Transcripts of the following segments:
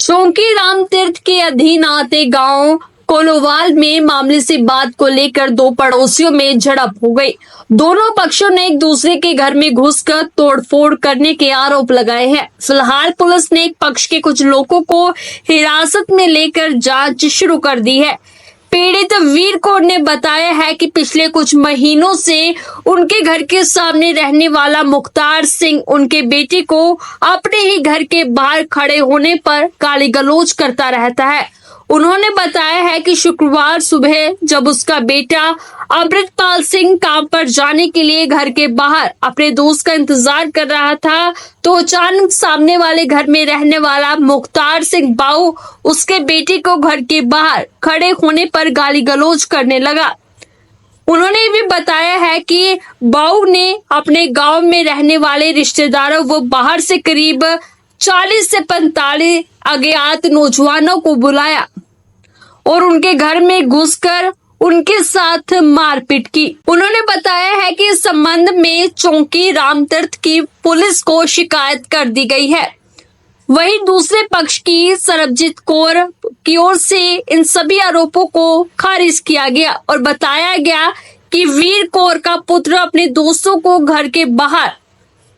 चौकी राम तीर्थ के अधीन आते गाँव कोलोवाल में मामले से बात को लेकर दो पड़ोसियों में झड़प हो गई। दोनों पक्षों ने एक दूसरे के घर में घुसकर तोड़फोड़ करने के आरोप लगाए हैं। फ़िलहाल पुलिस ने एक पक्ष के कुछ लोगों को हिरासत में लेकर जाँच शुरू कर दी है। पीड़ित वीर कौर ने बताया है कि पिछले कुछ महीनों से उनके घर के सामने रहने वाला मुख्तार सिंह उनके बेटे को अपने ही घर के बाहर खड़े होने पर गाली गलौज करता रहता है। उन्होंने बताया है कि शुक्रवार सुबह जब उसका बेटा अमृतपाल सिंह काम पर जाने के लिए घर के बाहर अपने दोस्त का इंतज़ार कर रहा था तो अचानक सामने वाले घर में रहने वाला मुख्तार सिंह बाऊ उसके बेटे को घर के बाहर खड़े होने पर गाली गलौज करने लगा। उन्होंने भी बताया है कि बाऊ ने अपने गाँव में रहने वाले रिश्तेदारों व बाहर से करीब 40 से 45 अज्ञात नौजवानों को बुलाया और उनके घर में घुसकर उनके साथ मारपीट की। उन्होंने बताया है कि इस संबंध में चौकी रामतीर्थ की पुलिस को शिकायत कर दी गई है। वहीं दूसरे पक्ष की सरबजीत कौर की ओर से इन सभी आरोपों को खारिज किया गया और बताया गया कि वीर कौर का पुत्र अपने दोस्तों को घर के बाहर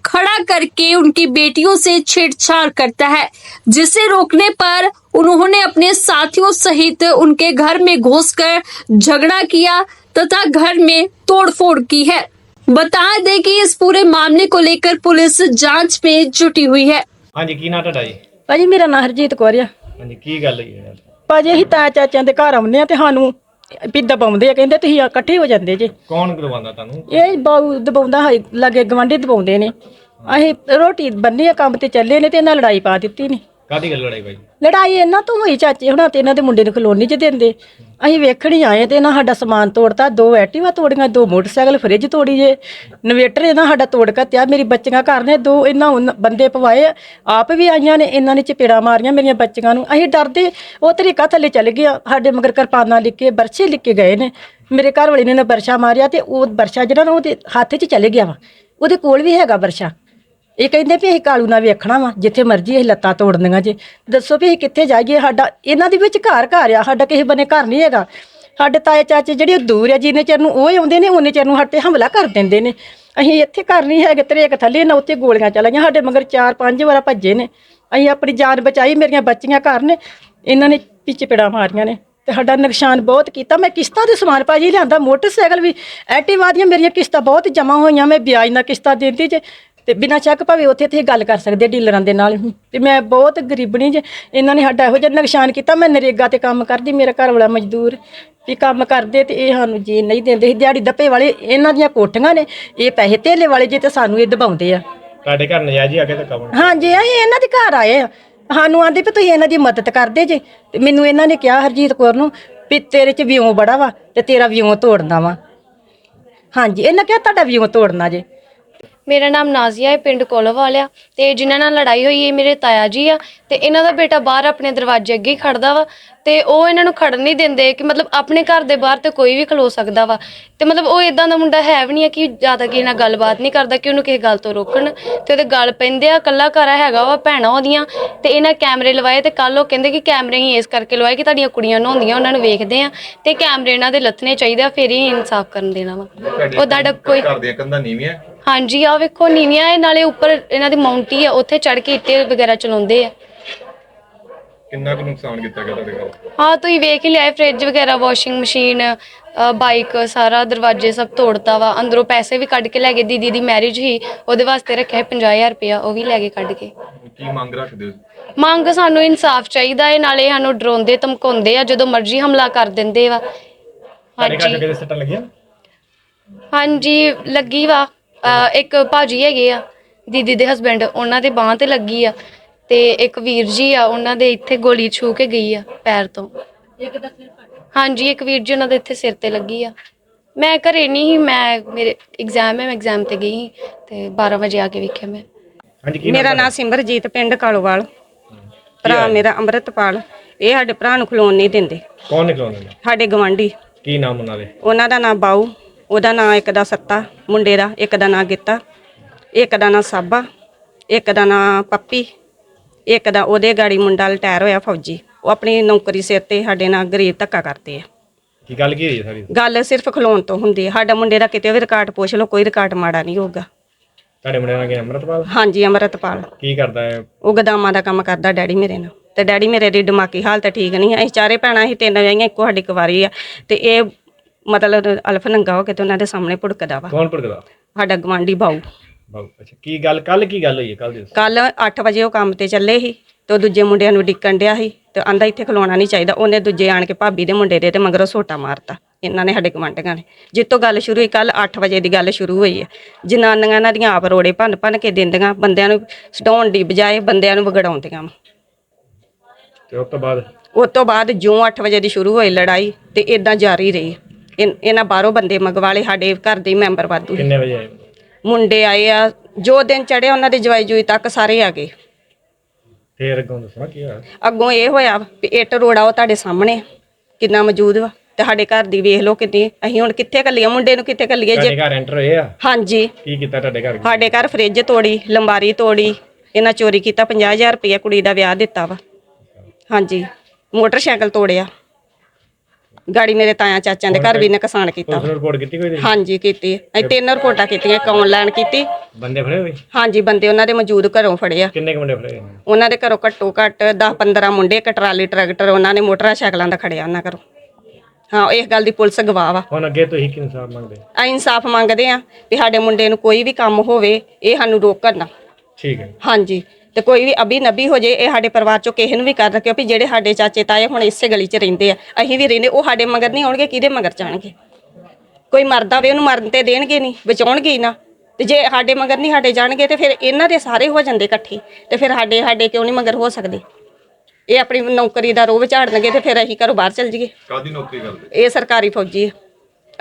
खड़ा करके उनकी बेटियों से छेड़छाड़ करता है जिसे रोकने पर उन्होंने अपने साथियों सहित उनके घर में घुसकर झगड़ा किया तथा घर में तोड़फोड़ की है बता दें कि इस पूरे मामले को लेकर पुलिस जांच में जुटी हुई है ਹਾਂਜੀ ਕੀ ਨਾਂ ਤੁਹਾਡਾ ਜੀ ਭਾਜੀ ਮੇਰਾ ਨਾਂ ਹਰਜੀਤ ਕੌਰ ਆ ਹਾਂਜੀ ਕੀ ਗੱਲ ਹੋਈ ਹੈ ਭਾਜੀ ਅਸੀਂ ਤਾਇਆ ਚਾਚਿਆਂ ਦੇ ਘਰ ਆਉਂਦੇ ਆ ਤੇ ਸਾਨੂੰ ਵੀ ਦਬਾਉਂਦੇ ਆ ਕਹਿੰਦੇ ਤੁਸੀਂ ਇਕੱਠੇ ਹੋ ਜਾਂਦੇ ਜੇ। ਕੌਣ ਕਰਵਾਉਂਦਾ ਤੁਹਾਨੂੰ? ਇਹ ਬਾਊ ਦਬਾਉਂਦਾ ਹੈ ਲਾਗੇ ਗਵਾਂਢੀ ਦਬਾਉਂਦੇ ਨੇ। ਅਸੀਂ ਰੋਟੀ ਬੰਨੀ ਆ ਕੰਮ ਤੇ ਚੱਲੇ ਨੇ ਤੇ ਇਹਨਾਂ ਲੜਾਈ ਪਾ ਦਿੱਤੀ ਨੇ। ਕਾਦੀ ਗੱਲ ਲੜਾਈ ਬਾਈ? ਲੜਾਈ ਇਹਨਾਂ ਤੋਂ ਹੋਈ ਚਾਚੇ, ਹੁਣਾਂ ਤੇ ਇਹਨਾਂ ਦੇ ਮੁੰਡੇ ਨੂੰ ਕਲੋਨੀ 'ਚ ਦਿੰਦੇ। ਅਸੀਂ ਵੇਖਣ ਹੀ ਆਏ ਤੇ ਇਹਨਾਂ ਸਾਡਾ ਸਮਾਨ ਤੋੜਤਾ, ਦੋ ਐਕਟਿਵਾ ਤੋੜੀਆਂ, ਦੋ ਮੋਟਰਸਾਈਕਲ ਫ੍ਰਿਜ ਤੋੜੀ ਜੇ। ਇਨਵੇਟਰ ਇਹਨਾਂ ਸਾਡਾ ਤੋੜ ਕੱਤਿਆ ਮੇਰੀ ਬੱਚੀਆਂ ਘਰ ਨੇ, ਦੋ ਇਹਨਾਂ ਉਨ- ਬੰਦੇ ਪਵਾਏ, ਆਪ ਵੀ ਆਈਆਂ ਨੇ, ਇਹਨਾਂ ਨੇ ਚਪੇੜਾ ਮਾਰੀਆਂ ਮੇਰੀਆਂ ਬੱਚੀਆਂ ਨੂੰ। ਅਸੀਂ ਡਰਦੇ, ਉਹ ਤਰੀਕਾ ਥੱਲੇ ਚੱਲ ਗਿਆ, ਸਾਡੇ ਮਗਰ ਕਿਰਪਾਨਾਂ ਲਿਖ ਕੇ, ਬਰਛੇ ਲਿਖ ਗਏ ਨੇ। ਮੇਰੇ ਘਰ ਵਾਲੇ ਨੇ ਨਾ ਬਰਛਾ ਮਾਰਿਆ ਤੇ ਉਹ ਬਰਛਾ ਜਿਹੜਾ ਨਾ ਉਹਦੇ ਹੱਥ 'ਚ ਚਲੇ ਗਿਆ ਵਾ, ਉਹਦੇ ਕੋਲ ਵੀ ਹੈਗਾ ਬਰਛਾ। ਇਹ ਕਹਿੰਦੇ ਵੀ ਅਸੀਂ ਕਾਲੂ ਨਾਲ ਵੇਖਣਾ ਵਾ, ਜਿੱਥੇ ਮਰਜ਼ੀ ਅਸੀਂ ਲੱਤਾਂ ਤੋੜਨੀਆਂ ਜੇ। ਦੱਸੋ ਵੀ ਅਸੀਂ ਕਿੱਥੇ ਜਾਈਏ, ਸਾਡਾ ਇਹਨਾਂ ਦੇ ਵਿੱਚ ਘਰ ਘਰ ਆ, ਸਾਡਾ ਕਿਸੇ ਬੰਨੇ ਘਰ ਨਹੀਂ ਹੈਗਾ। ਸਾਡੇ ਤਾਏ ਚਾਚੇ ਜਿਹੜੇ ਉਹ ਦੂਰ ਆ, ਜਿੰਨੇ ਚਿਰ ਨੂੰ ਉਹ ਹੀ ਆਉਂਦੇ ਨੇ, ਉਹਨੇ ਚਿਰ ਨੂੰ ਸਾਡੇ ਤੇ ਹਮਲਾ ਕਰ ਦਿੰਦੇ ਨੇ। ਅਸੀਂ ਇੱਥੇ ਘਰ ਨਹੀਂ ਹੈਗੇ ਤਰੇਕ ਥੱਲੇ ਨਾ ਉੱਤੇ ਗੋਲੀਆਂ ਚਲਾਈਆਂ ਸਾਡੇ ਮਗਰ ਚਾਰ ਪੰਜ ਵਾਰ ਭੱਜੇ ਨੇ। ਅਸੀਂ ਆਪਣੀ ਜਾਨ ਬਚਾਈ, ਮੇਰੀਆਂ ਬੱਚੀਆਂ ਘਰ ਨੇ, ਇਹਨਾਂ ਨੇ ਪਿੱਛੇ ਪੇੜਾ ਮਾਰੀਆਂ ਨੇ। ਤੇ ਸਾਡਾ ਨੁਕਸਾਨ ਬਹੁਤ ਕੀਤਾ। ਮੈਂ ਕਿਸ਼ਤਾਂ ਦੇ ਸਮਾਨ ਭਾਜੀ ਲਿਆਂਦਾ, ਮੋਟਰਸਾਈਕਲ ਵੀ ਐਕਟਿਵਾ ਦੀਆਂ ਮੇਰੀਆਂ ਕਿਸ਼ਤਾਂ ਬਹੁਤ ਜਮ੍ਹਾਂ ਹੋਈਆਂ, ਮੈਂ ਵਿਆਜ ਨਾਲ ਕਿਸ਼ਤਾਂ ਦਿੰਦੀ ਜੇ। ਤੇ ਬਿਨਾਂ ਚੱਕ ਭਾਵੇਂ ਉੱਥੇ ਤੇ ਗੱਲ ਕਰ ਸਕਦੇ ਆ ਡੀਲਰਾਂ ਦੇ ਨਾਲ। ਤੇ ਮੈਂ ਬਹੁਤ ਗਰੀਬਣੀ ਜੇ ਇਹਨਾਂ ਨੇ ਸਾਡਾ ਇਹੋ ਜਿਹਾ ਨੁਕਸਾਨ ਕੀਤਾ ਮੈਂ ਨਰੇਗਾ ਤੇ ਕੰਮ ਕਰਦੀ ਮੇਰਾ ਘਰ ਵਾਲਾ ਮਜ਼ਦੂਰ ਵੀ ਕੰਮ ਕਰਦੇ ਤੇ ਇਹ ਸਾਨੂੰ ਜੀ ਨਹੀਂ ਦਿੰਦੇ। ਸੀ ਦਿਹਾੜੀ ਦੱਪੇ ਵਾਲੇ ਇਹਨਾਂ ਦੀਆਂ ਕੋਠੀਆਂ ਨੇ ਇਹ ਪੈਸੇ ਧੇਲੇ ਵਾਲੇ ਜੇ ਤੇ ਸਾਨੂੰ ਇਹ ਦਬਾਉਂਦੇ ਆ। ਤੁਹਾਡੇ ਘਰ ਨਜਾਇਜ਼ ਹੀ ਆ ਕੇ ਧੱਕਾ ਬਣ ਹਾਂਜੀ ਅਸੀਂ ਇਹਨਾਂ ਦੇ ਘਰ ਆਏ ਆ। ਸਾਨੂੰ ਆਂਦੇ ਵੀ ਤੁਸੀਂ ਇਹਨਾਂ ਦੀ ਮਦਦ ਕਰਦੇ ਜੇ। ਤੇ ਮੈਨੂੰ ਇਹਨਾਂ ਨੇ ਕਿਹਾ ਹਰਜੀਤ ਕੌਰ ਨੂੰ ਵੀ ਤੇਰੇ 'ਚ ਵਿਉਂ ਬੜਾ ਵਾ ਤੇ ਤੇਰਾ ਵਿਉਂ ਤੋੜਨਾ ਵਾ। ਹਾਂਜੀ ਇਹਨਾਂ ਕਿਹਾ ਤੁਹਾਡਾ ਵਿਉਂ ਤੋੜਨਾ ਜੇ। ਮੇਰਾ ਨਾਮ ਨਾਜ਼ੀਆ ਹੈ ਪਿੰਡ ਕੋਲੋਵਾਲ ਆ। ਤੇ ਜਿਨ੍ਹਾਂ ਨਾਲ ਲੜਾਈ ਹੋਈ ਇਹ ਮੇਰੇ ਤਾਇਆ ਜੀ ਆ। ਤੇ ਇਹਨਾਂ ਦਾ ਬੇਟਾ ਬਾਹਰ ਆਪਣੇ ਦਰਵਾਜ਼ੇ ਅੱਗੇ ਹੀ ਖੜਦਾ ਵਾ। ਤੇ ਉਹ ਇਹਨਾਂ ਨੂੰ ਖੜਨ ਨਹੀਂ ਦਿੰਦੇ ਕਿ ਮਤਲਬ ਆਪਣੇ ਘਰ ਦੇ ਬਾਹਰ ਤੇ ਕੋਈ ਵੀ ਖਲੋ ਸਕਦਾ ਵਾ। ਤੇ ਮਤਲਬ ਉਹ ਇਦਾਂ ਦਾ ਮੁੰਡਾ ਹੈ ਵੀ ਨਹੀਂ ਆ ਕਿ ਜ਼ਿਆਦਾ ਕਿਸੇ ਨਾਲ ਗੱਲਬਾਤ ਨਹੀਂ ਕਰਦਾ ਕਿ ਉਹਨੂੰ ਕਿਸੇ ਗੱਲ ਤੋਂ ਰੋਕਣ। ਤੇ ਉਹਦੇ ਗੱਲ ਪੈਂਦੇ ਆ ਕੱਲਾ ਘਰ ਹੈਗਾ ਵਾ ਭੈਣਾਂ ਉਹਦੀਆਂ। ਤੇ ਇਹਨਾਂ ਕੈਮਰੇ ਲਵਾਏ ਤੇ ਕੱਲ ਉਹ ਕਹਿੰਦੇ ਕਿ ਕੈਮਰੇ ਹੀ ਇਸ ਕਰਕੇ ਲਵਾਏ ਕਿ ਤੁਹਾਡੀਆਂ ਕੁੜੀਆਂ ਨਹਾਉਂਦੀਆਂ ਉਹਨਾਂ ਨੂੰ ਵੇਖਦੇ ਆ। ਤੇ ਕੈਮਰੇ ਇਹਨਾਂ ਦੇ ਲੱਥਣੇ ਚਾਹੀਦੇ ਆ ਫਿਰ ਹੀ ਇਨਸਾਫ ਕਰਨ ਦੇਣਾ ਵਾ। ਉਹ ਤੁਹਾਡਾ ਕੋਈ ਘਰ ਦੀਆਂ ਕੰਧਾਂ ਨੀਵੀਆਂ? ਹਾਂਜੀ ਆ ਵੇਖੋ ਨੀਵੀਆਂ ਇਹ ਨਾਲੇ ਉੱਪਰ ਇਹਨਾਂ ਦੀ ਮਾਉਂਟੀ ਆ ਉੱਥੇ ਚੜ ਕੇ ਇੱਟੇ ਵਗੈਰਾ ਚਲਾਉਂਦੇ ਆ। ਕਿੰਨਾ ਕੁ ਨੁਕਸਾਨ ਕੀਤਾ ਗਿਆ ਤੁਹਾਡੇ ਘਰ? ਹਾਂ ਤੁਸੀਂ ਵੇਖ ਹੀ ਲਿਆ ਫ੍ਰਿਜ ਵਗੈਰਾ ਵਾਸ਼ਿੰਗ ਮਸ਼ੀਨ ਬਾਈਕ ਸਾਰਾ ਦਰਵਾਜ਼ੇ ਸਭ ਤੋੜਤਾ ਵਾ ਅੰਦਰੋਂ ਪੈਸੇ ਵੀ ਕੱਢ ਕੇ ਲੈ ਗਏ ਦੀਦੀ ਦੀ ਮੈਰਿਜ ਹੀ ਉਹਦੇ ਵਾਸਤੇ ਰੱਖਿਆ 50000 ਰੁਪਇਆ ਉਹ ਵੀ ਲੈ ਕੇ ਕੱਢ ਕੇ। ਕੀ ਮੰਗ ਰੱਖਦੇ ਹੋ? ਮੰਗ ਸਾਨੂੰ ਇਨਸਾਫ ਚਾਹੀਦਾ ਹੈ ਨਾਲੇ ਸਾਨੂੰ ਡਰਾਉਂਦੇ ਧਮਕਾਉਂਦੇ ਆ ਜਦੋਂ ਮਰਜ਼ੀ ਹਮਲਾ ਕਰ ਦਿੰਦੇ ਵਾ। ਹਾਂਜੀ। ਕਿਤੇ ਸੱਟਾਂ ਲੱਗੀਆਂ? ਹਾਂਜੀ ਲੱਗੀ ਵਾ। ਅਹ ਇੱਕ ਭਾਜੀ ਹੈਗੇ ਆ ਦੀਦੀ ਦੇ ਹਸਬੰਡ ਉਹਨਾਂ ਦੇ ਬਾਹ ਤੇ ਲੱਗੀ ਆ ਤੇ ਇੱਕ ਵੀਰ ਜੀ ਆ ਉਹਨਾਂ ਦੇ ਇੱਥੇ ਗੋਲੀ ਛੂ ਕੇ ਗਈ ਆ ਪੈਰ ਤੋਂ। ਹਾਂਜੀ ਇੱਕ ਵੀਰ ਜੀ ਉਹਨਾਂ ਦੇ ਇੱਥੇ ਸਿਰ ਤੇ ਲੱਗੀ ਆ। ਮੈਂ ਘਰੇ ਨਹੀਂ ਸੀ ਮੈਂ ਮੇਰੇ ਐਗਜ਼ਾਮ ਹੈ ਮੈਂ ਐਗਜ਼ਾਮ ਤੇ ਗਈ ਸੀ ਤੇ 12 ਵਜੇ ਆ ਕੇ ਵੇਖਿਆ ਮੈਂ। ਹਾਂਜੀ ਕੀ ਮੇਰਾ ਨਾਮ ਸਿਮਰਜੀਤ ਪਿੰਡ ਕਾਲੋਵਾਲ। ਭਰਾ ਮੇਰਾ ਅੰਮ੍ਰਿਤਪਾਲ। ਇਹ ਸਾਡੇ ਭਰਾ ਨੂੰ ਖਲੋਣ ਨਹੀਂ ਦਿੰਦੇ। ਕੌਣ ਨੇ ਸਾਡੇ ਗਵਾਂਢੀ ਕੀ ਨਾਮ ਉਹਨਾਂ ਦੇ? ਉਹਨਾਂ ਦਾ ਨਾਮ ਬਾਊ। ਉਹਦਾ ਨਾਮ ਇੱਕ ਦਾ ਸੱਤਾ ਮੁੰਡੇ ਦਾ ਇੱਕ ਦਾ ਨਾਮ ਗਿੱਤਾ ਇੱਕ ਦਾ ਨਾਮ ਸਾਬਾ ਇੱਕ ਦਾ ਨਾਮ ਪੱਪੀ ਇੱਕ ਦਾ ਉਹਦੇ ਗਾੜੀ ਮੁੰਡਾ ਰਿਟਾਇਰ ਹੋਇਆ ਫੌਜੀ। ਉਹ ਆਪਣੀ ਨੌਕਰੀ ਸਿਰ ਤੇ ਸਾਡੇ ਨਾਲ ਗਰੀਬ ਧੱਕਾ ਕਰਦੇ ਆ। ਕੀ ਗੱਲ ਕੀ ਹੋਈ ਹੈ ਸਾਰੀ? ਗੱਲ ਸਿਰਫ ਖਲੋਣ ਤੋਂ ਹੁੰਦੀ ਹੈ ਸਾਡਾ ਮੁੰਡੇ ਦਾ ਕਿਤੇ ਵੀ ਰਿਕਾਰਡ ਪੁੱਛ ਲਓ ਕੋਈ ਰਿਕਾਰਡ ਮਾੜਾ ਨਹੀਂ ਹੋਊਗਾ। ਤੁਹਾਡੇ ਮੁੰਡੇ ਨਾਲ ਕੀ ਅੰਮ੍ਰਿਤਪਾਲ? ਹਾਂਜੀ ਅਮਰਤਪਾਲ। ਕੀ ਕਰਦਾ ਹੈ ਉਹ ਗਦਾਮਾਂ ਦਾ ਕੰਮ ਕਰਦਾ ਡੈਡੀ ਮੇਰੇ ਨਾਲ। ਤੇ ਡੈਡੀ ਮੇਰੇ ਦੀ ਦਿਮਾਗੀ ਹਾਲਤ ਠੀਕ ਨਹੀਂ ਹੈ ਅਸੀਂ ਚਾਰੇ ਭੈਣਾਂ ਅਸੀਂ ਤਿੰਨ ਵਿਆਹੀਆਂ ਇੱਕੋ ਸਾਡੀ ਕੁਵਾਰੀ ਆ। ਤੇ ਇਹ ਮਤਲਬ ਅਲਫ ਨੰਗਾ ਹੋ ਕੇ ਤੇ ਉਹਨਾਂ ਦੇ ਸਾਹਮਣੇ ਭੁੜਕਦਾ ਵਾ। ਕੌਣ ਭੜਕਦਾ? ਸਾਡਾ ਗਵਾਂਢੀ ਬਾਊ। ਬਾਬੂ ਅੱਛਾ ਕੀ ਗੱਲ ਕੱਲ ਕੀ ਗੱਲ ਹੋਈ ਹੈ? ਕੱਲ ਦੀ। ਕੱਲ 8 ਵਜੇ ਉਹ ਕੰਮ ਤੇ ਚੱਲੇ ਸੀ ਤੇ ਉਹ ਦੂਜੇ ਮੁੰਡਿਆਂ ਨੂੰ ਡਿੱਕਣ ਡਿਆ ਸੀ ਤੇ ਆਂਦਾ ਇੱਥੇ ਖਲੋਣਾ ਨਹੀਂ ਚਾਹੀਦਾ। ਉਹਨੇ ਦੂਜੇ ਆਣ ਕੇ ਭਾਬੀ ਦੇ ਮੁੰਡੇ ਦੇ ਤੇ ਮਗਰੋਂ ਸੋਟਾ ਮਾਰਤਾ। ਇਹਨਾਂ ਨੇ ਸਾਡੇ ਗਵਾਂਢੀਆਂ ਨੇ। ਜਿੱਤੋਂ ਗੱਲ ਸ਼ੁਰੂ ਹੋਈ ਕੱਲ 8 ਵਜੇ ਦੀ ਗੱਲ ਸ਼ੁਰੂ ਹੋਈ ਹੈ। ਜਨਾਨੀਆਂ ਇਹਨਾਂ ਦੀਆਂ ਆਪ ਰੋੜੇ ਭੰਨ ਭੰਨ ਕੇ ਦਿੰਦੀਆਂ ਬੰਦਿਆਂ ਨੂੰ ਸਟਾਉਣ ਦੀ ਬਜਾਏ ਬੰਦਿਆਂ ਨੂੰ ਵਿਗੜਾਉਂਦੀਆਂ ਵਾਂ। ਤੇ ਉਸ ਤੋਂ ਬਾਅਦ? ਉਸ ਤੋਂ ਬਾਅਦ ਜਿਉਂ 8 ਵਜੇ ਦੀ ਸ਼ੁਰੂ ਹੋਈ ਲੜਾਈ ਤੇ ਇਦਾਂ ਜਾਰੀ ਰਹੀ। ਇਨ- ਇਹਨਾਂ ਬਾਹਰੋਂ ਬੰਦੇ ਮੰਗਵਾਲੇ ਸਾਡੇ ਘਰ ਦੇ ਹੀ ਮੈਂਬਰ ਵਾਧੂ। ਕਿੰਨੇ ਵਜੇ ਆਏ? ਮੁੰਡੇ ਆਏ ਆ ਜੋ ਦਿਨ ਚੜਿਆ ਉਹਨਾਂ ਦੇ ਜਵਾਈ ਜੂਈ ਤੱਕ ਸਾਰੇ ਆ ਗਏ। ਫੇਰ ਅੱਗੋਂ ਦੱਸਣਾ ਕੀ ਹੋਇਆ ਅੱਗੋਂ ਇਹ ਹੋਇਆ ਵੀ ਇੱਟ ਰੋੜਾ ਉਹ ਤੁਹਾਡੇ ਸਾਹਮਣੇ ਆ, ਕਿੰਨਾ ਮੌਜੂਦ ਵਾ ਤੇ ਸਾਡੇ ਘਰ ਦੀ ਵੇਖ ਲਓ ਕਿੰਨੀ ਅਸੀਂ ਹੁਣ ਕਿੱਥੇ ਕੱਲੀਏ ਮੁੰਡੇ ਨੂੰ ਕਿੱਥੇ ਕੱਲੀਏ ਤੁਹਾਡੇ ਜੇ ਘਰ ਐਂਟਰ ਹੋਏ ਆ? ਹਾਂਜੀ। ਕੀ ਕੀਤਾ ਤੁਹਾਡੇ ਘਰ? ਸਾਡੇ ਘਰ ਫ੍ਰਿਜ ਤੋੜੀ ਲੰਬਾਰੀ ਤੋੜੀ ਇਹਨਾਂ ਚੋਰੀ ਕੀਤਾ 50000 ਰੁਪਏ ਕੁੜੀ ਦਾ ਵਿਆਹ ਦਿੱਤਾ ਵਾ। ਹਾਂਜੀ ਮੋਟਰਸਾਈਕਲ ਤੋੜਿਆ। ਗਾੜੀ ਮੇਰੇ ਤਾਇਆ ਚਾਚਿਆਂ ਦੇ ਘਰ ਵੀ ਨੁਕਸਾਨ ਕੀਤਾ। ਪੁਲਿਸ ਰਿਪੋਰਟ ਕੀਤੀ ਕੋਈ ਨਹੀਂ? ਹਾਂਜੀ ਕੀਤੀ। ਅਸੀਂ ਤਿੰਨ ਰਿਪੋਰਟਾਂ ਕੀਤੀਆਂ ਇੱਕ ਆਨਲਾਈਨ ਕੀਤੀ। ਬੰਦੇ ਫੜੇ ਹੋਏ? ਹਾਂਜੀ ਬੰਦੇ ਉਹਨਾਂ ਦੇ ਮੌਜੂਦ ਘਰੋਂ ਫੜਿਆ। ਕਿੰਨੇ ਕੁ ਬੰਦੇ ਫੜੇ ਹੋਏ? ਉਹਨਾਂ ਦੇ ਘਰੋਂ ਘੱਟੋ ਘੱਟ 10 15 ਮੁੰਡੇ ਇੱਕ ਟਰਾਲੀ ਟਰੈਕਟਰ ਉਹਨਾਂ ਨੇ ਮੋਟਰਸਾਈਕਲਾਂ ਦਾ ਖੜਿਆ ਉਹਨਾਂ ਘਰੋਂ। ਹਾਂ ਇਸ ਗੱਲ ਦੀ ਪੁਲਿਸ ਗਵਾਹ ਵਾ। ਹੁਣ ਅੱਗੇ ਤੁਸੀਂ ਕੀ ਇਨਸਾਫ ਮੰਗਦੇ? ਅਸੀਂ ਇਨਸਾਫ ਮੰਗਦੇ ਆ ਵੀ ਸਾਡੇ ਮੁੰਡੇ ਨੂੰ ਕੋਈ ਵੀ ਕੰਮ ਹੋਵੇ ਇਹ ਸਾਨੂੰ ਰੋਕਣ ਨਾ ਠੀਕ ਹੈ। ਹਾਂਜੀ। ਤੇ ਕੋਈ ਵੀ ਅਬੀ ਨਬੀ ਹੋ ਜੇ ਇਹ ਸਾਡੇ ਪਰਿਵਾਰ ਚੋਂ ਕਿਸੇ ਨੂੰ ਵੀ ਕਰ ਰੱਖਿਓ ਵੀ ਜਿਹੜੇ ਸਾਡੇ ਚਾਚੇ ਤਾਏ ਹੁਣ ਇਸੇ ਗਲੀ 'ਚ ਰਹਿੰਦੇ ਆ। ਅਸੀਂ ਵੀ ਰਹਿੰਦੇ ਉਹ ਸਾਡੇ ਮਗਰ ਨਹੀਂ ਆਉਣਗੇ ਕਿਹਦੇ ਮਗਰ ਜਾਣਗੇ? ਕੋਈ ਮਰਦਾ ਵੇ ਉਹਨੂੰ ਮਰਨ ਤੇ ਦੇਣਗੇ ਨਹੀਂ ਬਚਾਉਣਗੇ ਹੀ ਨਾ। ਤੇ ਜੇ ਸਾਡੇ ਮਗਰ ਨਹੀਂ ਸਾਡੇ ਜਾਣਗੇ ਤੇ ਫਿਰ ਇਹਨਾਂ ਦੇ ਸਾਰੇ ਹੋ ਜਾਂਦੇ ਇਕੱਠੇ। ਤੇ ਫਿਰ ਸਾਡੇ ਸਾਡੇ ਕਿਉਂ ਨਹੀਂ ਮਗਰ ਹੋ ਸਕਦੇ? ਇਹ ਆਪਣੀ ਨੌਕਰੀ ਦਾ ਰੋਹ ਝਾੜਨਗੇ ਤੇ ਫਿਰ ਅਸੀਂ ਘਰੋਂ ਬਾਹਰ ਚੱਲ ਜਾਈਏ। ਕਾਦੀ ਨੌਕਰੀ ਕਰਦੇ? ਇਹ ਸਰਕਾਰੀ ਫੌਜੀ ਹੈ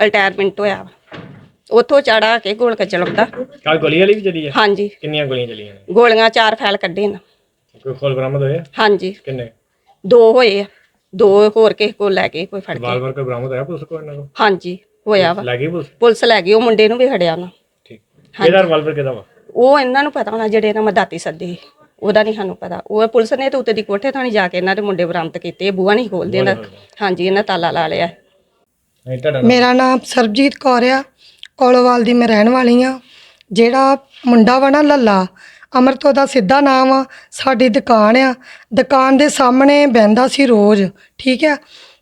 ਰਿਟਾਇਰਮੈਂਟ ਹੋਇਆ ਵਾ। ਉੱਥੋਂ ਚੜਾ ਕੇ ਗੋਲ ਕੇ ਚਲਾਉਂਦਾ ਕੱਲ ਗੋਲੀ ਵਾਲੀ ਵੀ ਚੱਲੀ ਹੈ ਹਾਂਜੀ। ਕਿੰਨੀਆਂ ਗੋਲੀਆਂ ਚੱਲੀਆਂ? ਨੇ ਗੋਲੀਆਂ ਚਾਰ ਫੈਲ ਕੱਢੇ ਨਾ। ਕੋਈ ਖੋਲ ਬਰਾਮਦ ਹੋਇਆ? ਹਾਂਜੀ। ਕਿੰਨੇ? ਦੋ ਹੋਏ ਆ। ਦੋ ਹੋਰ ਕਿਸੇ ਕੋਲ ਲੈ ਗਏ ਕੋਈ ਫੜ ਕੇ। ਵਾਲਵਰ ਕੋਈ ਬਰਾਮਦ ਹੋਇਆ ਪੁਲਿਸ ਕੋਲ ਇਹਨਾਂ ਕੋਲ? ਹਾਂਜੀ ਹੋਇਆ ਵਾ। ਲੈ ਗਈ ਪੁਲਿਸ? ਪੁਲਿਸ ਲੈ ਗਈ ਉਹ ਮੁੰਡੇ ਨੂੰ ਵੀ ਖੜਿਆ ਨਾ। ਠੀਕ। ਕਿਹਦਾ ਰਿਵਾਲਵਰ ਕਿਹਦਾ ਵਾ? ਉਹ ਇਹਨਾਂ ਨੂੰ ਪਤਾ ਹੋਣਾ ਜਿਹੜੇ ਇਹਨਾਂ ਮਦਾਤੀ ਸੱਦੇ ਸੀ। ਉਹਦਾ ਨਹੀਂ ਸਾਨੂੰ ਪਤਾ। ਉਹ ਪੁਲਿਸ ਨੇ ਤੇ ਉੱਤੇ ਦੀ ਕੋਠੇ ਥਾਣੀ ਜਾ ਕੇ ਇਹਨਾਂ ਦੇ ਮੁੰਡੇ ਬਰਾਮਦ ਕੀਤੇ ਇਹ ਬੂਹਾ ਨਹੀਂ ਖੋਲਦੇ ਇਹਨਾਂ ਹਾਂਜੀ ਇਹਨਾਂ ਤਾਲਾ ਲਾ ਲਿਆ। ਮੇਰਾ ਨਾਮ ਸਰਬਜੀਤ ਕੌਰ ਆ। ਕੋਲੋਵਾਲ ਦੀ ਮੈਂ ਰਹਿਣ ਵਾਲੀ ਆ ਜਿਹੜਾ ਮੁੰਡਾ ਵਾ ਨਾ ਲੱਲਾ ਅਮਰਤੋ ਦਾ ਸਿੱਧਾ ਨਾਮ ਆ, ਸਾਡੀ ਦੁਕਾਨ ਆ। ਦੁਕਾਨ ਦੇ ਸਾਹਮਣੇ ਬਹਿੰਦਾ ਸੀ ਰੋਜ਼, ਠੀਕ ਆ?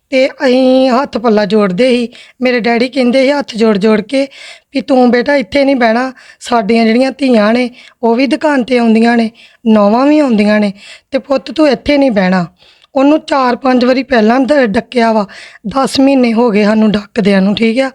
ਤੇ ਅਸੀਂ ਹੱਥ ਪੱਲਾ ਜੋੜਦੇ ਸੀ। ਮੇਰੇ ਡੈਡੀ ਕਹਿੰਦੇ ਸੀ ਹੱਥ ਜੋੜ ਜੋੜ ਕੇ ਵੀ ਤੂੰ ਬੇਟਾ ਇੱਥੇ ਨਹੀਂ ਬਹਿਣਾ, ਸਾਡੀਆਂ ਜਿਹੜੀਆਂ ਧੀਆਂ ਨੇ, ਉਹ ਵੀ ਦੁਕਾਨ ਤੇ ਆਉਂਦੀਆਂ ਨੇ, ਨੌਵਾਂ ਵੀ ਆਉਂਦੀਆਂ ਨੇ, ਤੇ ਪੁੱਤ ਤੂੰ ਇੱਥੇ ਨਹੀਂ ਬਹਿਣਾ। ਉਹਨੂੰ 4-5 ਵਾਰੀ ਪਹਿਲਾਂ ਦ- ਡੱਕਿਆ ਵਾ 10 ਮਹੀਨੇ ਹੋ ਗਏ ਸਾਨੂੰ ਡੱਕਦਿਆਂ ਨੂੰ, ਠੀਕ ਆ?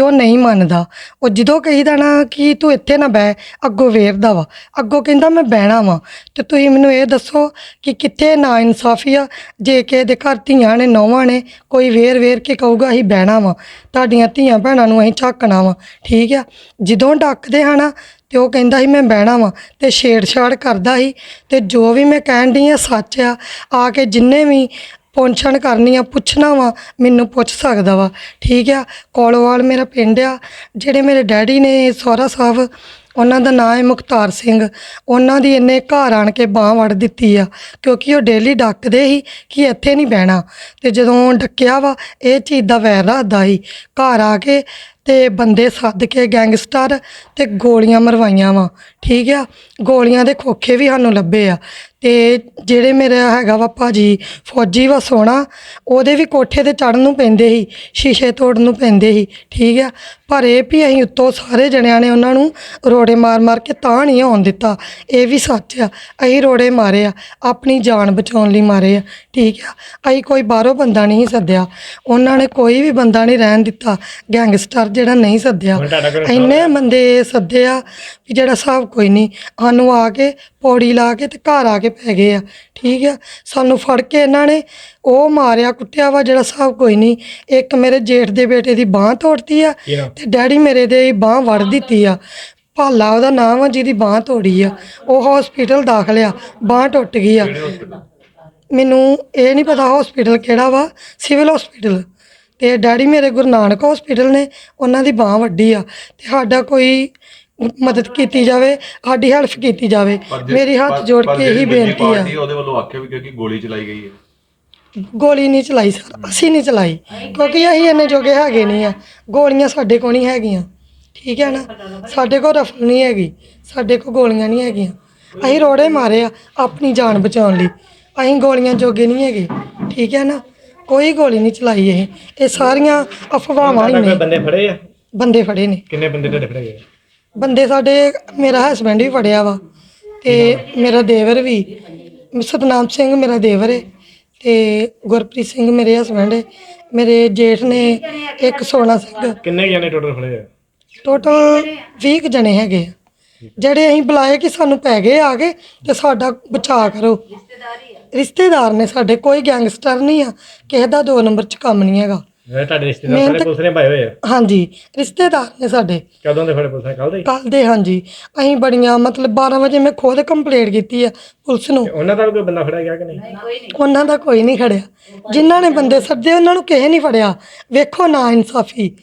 ਤੇ ਉਹ ਨਹੀਂ ਮੰਨਦਾ। ਉਹ ਜਦੋਂ ਕਹੀਦਾ ਨਾ ਕਿ ਤੂੰ ਇੱਥੇ ਨਾ ਬਹਿ, ਅੱਗੋਂ ਵੇਰਦਾ ਵਾ, ਅੱਗੋਂ ਕਹਿੰਦਾ ਮੈਂ ਬਹਿਣਾ ਵਾ। ਤੇ ਤੁਸੀਂ ਮੈਨੂੰ ਇਹ ਦੱਸੋ ਕਿ ਕਿੱਥੇ ਨਾ ਇਨਸਾਫੀ ਆ, ਜੇ ਕਿਸੇ ਦੇ ਘਰ ਧੀਆਂ ਨੇ, ਨੌਵਾਂ ਨੇ, ਕੋਈ ਵੇਰ ਵੇਰ ਕੇ ਕਹੂਗਾ ਅਸੀਂ ਬਹਿਣਾ ਵਾ, ਤੁਹਾਡੀਆਂ ਧੀਆਂ ਭੈਣਾਂ ਨੂੰ ਅਸੀਂ ਝਾਕਣਾ ਵਾ, ਠੀਕ ਆ? ਜਦੋਂ ਡੱਕਦੇ ਹਨਾ, ਤੇ ਉਹ ਕਹਿੰਦਾ ਸੀ ਮੈਂ ਬਹਿਣਾ ਵਾਂ, ਤੇ ਛੇੜਛਾੜ ਕਰਦਾ ਸੀ, ਤੇ ਜੋ ਵੀ ਮੈਂ ਕਹਿਣ ਡਈ ਆ ਸੱਚ ਆ ਆ ਕੇ ਜਿੰਨੇ ਵੀ ਪਹੁੰਚਣ ਕਰਨੀ ਆ ਪੁੱਛਣਾ ਵਾ, ਮੈਨੂੰ ਪੁੱਛ ਸਕਦਾ ਵਾ। ਠੀਕ ਆ, ਕੋਲੋਵਾਲ ਮੇਰਾ ਪਿੰਡ ਆ, ਜਿਹੜੇ ਮੇਰੇ ਡੈਡੀ ਨੇ ਸਹੁਰਾ ਸਾਹਿਬ, ਉਹਨਾਂ ਦਾ ਨਾਮ ਹੈ ਮੁਖਤਾਰ ਸਿੰਘ। ਉਹਨਾਂ ਦੀ ਇਹਨੇ ਘਰ ਆਣ ਕੇ ਬਾਹ ਵੜ ਦਿੱਤੀ ਆ, ਕਿਉਂਕਿ ਉਹ ਡੇਲੀ ਡੱਕਦੇ ਸੀ ਕਿ ਇੱਥੇ ਨਹੀਂ ਬਹਿਣਾ। ਤੇ ਜਦੋਂ ਡੱਕਿਆ ਵਾ, ਇਹ ਚੀਜ਼ ਦਾ ਵੈਰ ਰੱਖਦਾ ਸੀ। ਘਰ ਆ ਕੇ ਤੇ ਬੰਦੇ ਸੱਦ ਕੇ ਗੈਂਗਸਟਰ ਤੇ ਗੋਲੀਆਂ ਮਰਵਾਈਆਂ ਵਾ। ਠੀਕ ਆ, ਗੋਲੀਆਂ ਦੇ ਖੋਖੇ ਵੀ ਸਾਨੂੰ ਲੱਭੇ ਆ। ਤੇ ਜਿਹੜੇ ਮੇਰਾ ਹੈਗਾ ਵਾ ਭਾਜੀ ਫੌਜੀ ਵਾ ਸੋਹਣਾ ਉਹਦੇ ਵੀ ਕੋਠੇ ਤੇ ਚੜਨ ਨੂੰ ਪੈਂਦੇ ਸੀ ਸ਼ੀਸ਼ੇ ਤੋੜਨ ਨੂੰ ਪੈਂਦੇ ਸੀ ਠੀਕ ਆ? ਪਰ ਇਹ ਵੀ ਅਸੀਂ ਉੱਤੋਂ ਸਾਰੇ ਜਣਿਆਂ ਨੇ ਉਹਨਾਂ ਨੂੰ ਰੋੜੇ ਮਾਰ-ਮਾਰ ਕੇ ਤਾਂ ਨਹੀਂ ਆਉਣ ਦਿੱਤਾ। ਇਹ ਵੀ ਸੱਚ ਆ ਅਸੀਂ ਰੋੜੇ ਮਾਰੇ ਆ ਆਪਣੀ ਜਾਨ ਬਚਾਉਣ ਲਈ ਮਾਰੇ ਆ ਠੀਕ ਆ? ਅਸੀਂ ਕੋਈ ਬਾਹਰੋਂ ਬੰਦਾ ਨਹੀਂ ਸੱਦਿਆ ਉਹਨਾਂ ਨੇ ਕੋਈ ਵੀ ਬੰਦਾ ਨਹੀਂ ਰਹਿਣ ਦਿੱਤਾ ਗੈਂਗਸਟਰ ਜਿਹੜਾ ਨਹੀਂ ਸੱਦਿਆ। ਇੰਨੇ ਬੰਦੇ ਸੱਦੇ ਆ ਵੀ ਜਿਹੜਾ ਹਿਸਾਬ ਕੋਈ ਨਹੀਂ ਸਾਨੂੰ ਆ ਕੇ ਪੌੜੀ ਲਾ ਕੇ ਤੇ ਘਰ ਆ ਕੇ ਪੈ ਗਏ ਆ। ਠੀਕ ਆ? ਸਾਨੂੰ ਫੜ ਕੇ ਇਹਨਾਂ ਨੇ ਉਹ ਮਾਰਿਆ ਕੁੱਟਿਆ ਵਾ ਜਿਹੜਾ ਹਿਸਾਬ ਕੋਈ ਨਹੀਂ। ਇੱਕ ਮੇਰੇ ਜੇਠ ਦੇ ਬੇਟੇ ਦੀ ਬਾਹ ਤੋੜਤੀ ਆ? ਤੇ ਡੈਡੀ ਮੇਰੇ ਦੇ ਬਾਹ ਵੜ ਦਿੱਤੀ ਆ। ਭਾਲਾ ਉਹਦਾ ਨਾਮ ਆ ਜਿਹਦੀ ਬਾਹ ਤੋੜੀ ਆ। ਉਹ ਹਸਪੀਟਲ ਦਾਖਲ ਆ ਬਾਹ ਟੁੱਟ ਗਈ ਆ। ਮੈਨੂੰ ਇਹ ਨਹੀਂ ਪਤਾ ਹਸਪੀਟਲ ਕਿਹੜਾ ਵਾ ਸਿਵਲ ਹਸਪੀਟਲ ਤੇ ਡੈਡੀ ਮੇਰੇ ਗੁਰੂ ਨਾਨਕ ਹਸਪੀਟਲ ਨੇ ਉਹਨਾਂ ਦੀ ਬਾਹ ਵੱਡੀ ਆ। ਤੇ ਸਾਡਾ ਕੋਈ ਮਦਦ ਕੀਤੀ ਜਾਵੇ ਸਾਡੀ ਹੈਲਪ ਕੀਤੀ ਜਾਵੇ। ਪਰ ਜੇ- ਮੇਰੀ ਹੱਥ ਪਰ- ਜੋੜ ਪਰ ਕੇ ਜਿਹੜੀ ਇਹੀ ਦੂਜੀ ਬੇਨਤੀ ਆ। ਪਾਰਟੀ ਉਹਦੇ ਵੱਲੋਂ ਆਖਿਆ ਵੀ ਗਿਆ ਕਿ ਗੋਲੀ ਚਲਾਈ ਗਈ ਹੈ। ਗੋਲੀ ਨਹੀਂ ਚਲਾਈ ਸਰ ਅਸੀਂ ਨਹੀਂ ਚਲਾਈ ਕਿਉਂਕਿ ਅਸੀਂ ਇੰਨੇ ਜੋਗੇ ਹੈਗੇ ਨਹੀਂ ਆ। ਗੋਲੀਆਂ ਸਾਡੇ ਕੋਲ ਨਹੀਂ ਹੈਗੀਆਂ ਠੀਕ ਹੈ ਨਾ? ਸਾਡੇ ਕੋਲ ਰਫਲ ਨਹੀਂ ਹੈਗੀ ਸਾਡੇ ਕੋਲ ਗੋਲੀਆਂ ਨਹੀਂ ਹੈਗੀਆਂ। ਅਸੀਂ ਰੋੜੇ ਮਾਰੇ ਆ ਆਪਣੀ ਜਾਨ ਬਚਾਉਣ ਲਈ। ਅਸੀਂ ਗੋਲੀਆਂ ਜੋਗੇ ਨਹੀਂ ਹੈਗੇ ਠੀਕ ਹੈ ਨਾ? ਕੋਈ ਗੋਲੀ ਨਹੀਂ ਚਲਾਈ ਇਹ। ਇਹ ਸਾਰੀਆਂ ਅਫਵਾਹਾਂ ਹੀ ਨੇ। ਬੰਦੇ ਫੜੇ ਆ? ਬੰਦੇ ਫੜੇ ਨੇ। ਕਿੰਨੇ ਬੰਦੇ ਤੁਹਾਡੇ ਫੜੇ ਗਏ? ਬੰਦੇ ਸਾਡੇ ਮੇਰਾ ਹਸਬੰਡ ਵੀ ਫੜਿਆ ਵਾ ਤੇ ਮੇਰਾ ਦੇਵਰ ਵੀ। ਸਤਨਾਮ ਸਿੰਘ ਮੇਰਾ ਦੇਵਰ ਹੈ ਤੇ ਗੁਰਪ੍ਰੀਤ ਸਿੰਘ ਮੇਰੇ ਹਸਬੰਡ ਹੈ ਮੇਰੇ ਜੇਠ ਨੇ ਇੱਕ ਸੋਨਾ ਸਿੰਘ। ਕਿੰਨੇ ਜਣੇ ਟੋਟਲ ਫੜੇ ਆ? ਟੋਟਲ 20 ਕੁ ਜਣੇ ਹੈਗੇ ਆ। ਜਿਹੜੇ ਅਸੀਂ ਬੁਲਾਏ ਕਿ ਸਾਨੂੰ ਪੈ ਗਏ ਆ ਕੇ ਤੇ ਸਾਡਾ ਬਚਾਅ ਕਰੋ। ਰਿਸ਼ਤੇਦਾਰ ਨੇ ਸਾਡੇ ਕੋਈ ਗੈਂਗਸਟਰ ਨਹੀਂ ਆ। ਕਿਸੇ ਦਾ ਦੋ ਨੰਬਰ ਚ ਕੰਮ ਨਹੀਂ ਹੈਗਾ। ਜਿਹੜੇ ਤੁਹਾਡੇ ਰਿਸ਼ਤੇਦਾਰ ਮਿਹਨਤ- ਸਾਰੇ ਪੁਲਿਸ ਨੇ ਭਾਏ ਹੋਏ ਆ? ਹਾਂਜੀ ਰਿਸ਼ਤੇਦਾਰ ਨੇ ਸਾਡੇ। ਕਦੋਂ ਦੇ ਫੜੇ ਪੁਲਿਸ ਨੇ? ਕੱਲ ਦੇ ਹੀ? ਕੱਲ ਦੇ ਹਾਂਜੀ। ਅਸੀਂ ਬੜੀਆਂ ਮਤਲਬ 12 ਵਜੇ ਮੈਂ ਖੁਦ ਕੰਪਲੇਂਟ ਕੀਤੀ ਆ ਪੁਲਿਸ ਨੂੰ। ਤੇ ਉਹਨਾਂ ਦਾ ਵੀ ਕੋਈ ਬੰਦਾ ਫੜਿਆ ਗਿਆ ਕਿ ਨਹੀਂ? ਉਹਨਾਂ ਦਾ ਕੋਈ ਨਹੀਂ ਖੜਿਆ ਜਿਨ੍ਹਾਂ ਨੇ ਬੰਦੇ ਸੱਦੇ ਉਹਨਾਂ ਨੂੰ ਕਿਸੇ ਨਹੀਂ ਫੜਿਆ। ਵੇਖੋ ਨਾ ਇਨਸਾਫੀ।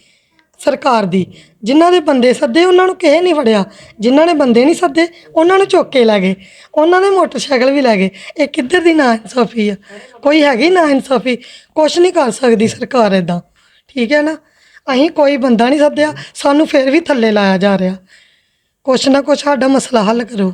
ਸਰਕਾਰ ਦੀ। ਜਿਨ੍ਹਾਂ ਦੇ ਬੰਦੇ ਸੱਦੇ, ਉਹਨਾਂ ਨੂੰ ਕਿਸੇ ਨਹੀਂ ਫੜਿਆ। ਜਿਨ੍ਹਾਂ ਨੇ ਬੰਦੇ ਨਹੀਂ ਸੱਦੇ, ਉਹਨਾਂ ਨੂੰ ਚੁੱਕ ਕੇ ਲੈ ਗਏ। ਉਹਨਾਂ ਦੇ ਮੋਟਰਸਾਈਕਲ ਵੀ ਲੈ ਗਏ। ਇਹ ਕਿੱਧਰ ਦੀ ਨਾ ਇਨਸਾਫੀ ਆ? ਕੋਈ ਹੈਗੀ ਨਾ ਇਨਸਾਫੀ ਕੁਛ ਨਹੀਂ ਕਰ ਸਕਦੀ ਸਰਕਾਰ ਇਦਾਂ ਠੀਕ ਹੈ ਨਾ? ਅਸੀਂ ਕੋਈ ਬੰਦਾ ਨਹੀਂ ਸੱਦਿਆ। ਸਾਨੂੰ ਫਿਰ ਵੀ ਥੱਲੇ ਲਾਇਆ ਜਾ ਰਿਹਾ। ਕੁਛ ਨਾ ਕੁਛ ਸਾਡਾ ਮਸਲਾ ਹੱਲ ਕਰੋ।